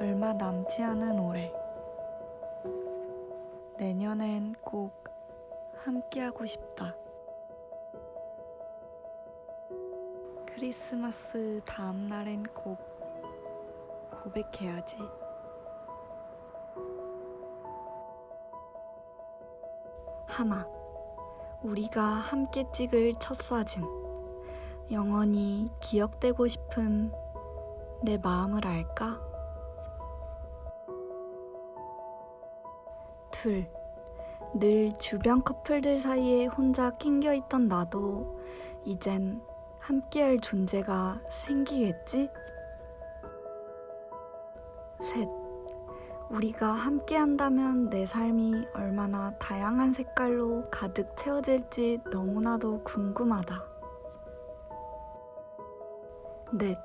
얼마 남지 않은 올해. 내년엔 꼭 함께하고 싶다. 크리스마스 다음 날엔 꼭 고백해야지. 하나. 우리가 함께 찍을 첫 사진. 영원히 기억되고 싶은 내 마음을 알까? 둘. 늘 주변 커플들 사이에 혼자 낑겨 있던 나도 이젠 함께할 존재가 생기겠지? 셋. 우리가 함께 한다면 내 삶이 얼마나 다양한 색깔로 가득 채워질지 너무나도 궁금하다. 넷.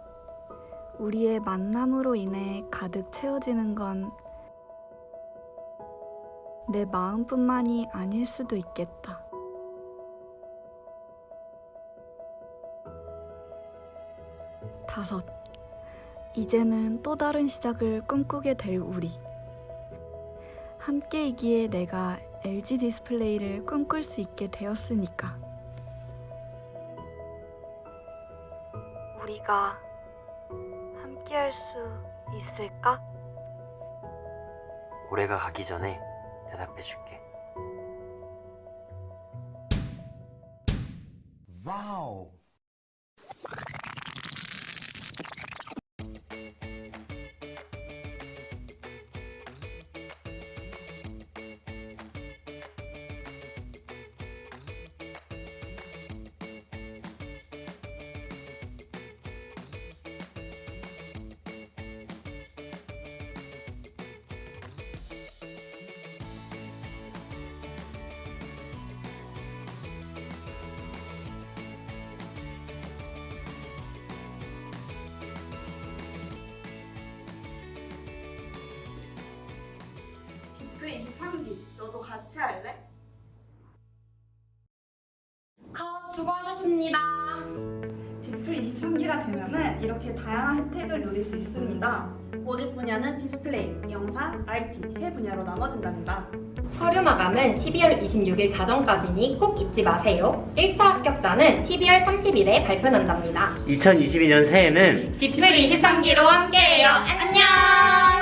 우리의 만남으로 인해 가득 채워지는 건 내 마음뿐만이 아닐 수도 있겠다. 다섯. 이제는 또 다른 시작을 꿈꾸게 될 우리. 함께이기에 내가 LG 디스플레이를 꿈꿀 수 있게 되었으니까. 우리가 함께할 수 있을까? 올해가 가기 전에 대답해 줄게. Wow. 디플 23기 너도 같이 할래? 컷 수고하셨습니다. 디플 23기가 되면은 이렇게 다양한 혜택을 누릴 수 있습니다. 모집 분야는 디스플레이, 영상, IT 세 분야로 나눠진답니다. 서류 마감은 12월 26일 자정까지니 꼭 잊지 마세요. 1차 합격자는 12월 30일에 발표난답니다. 2022년 새해는 디플 23기로 함께해요. 안녕!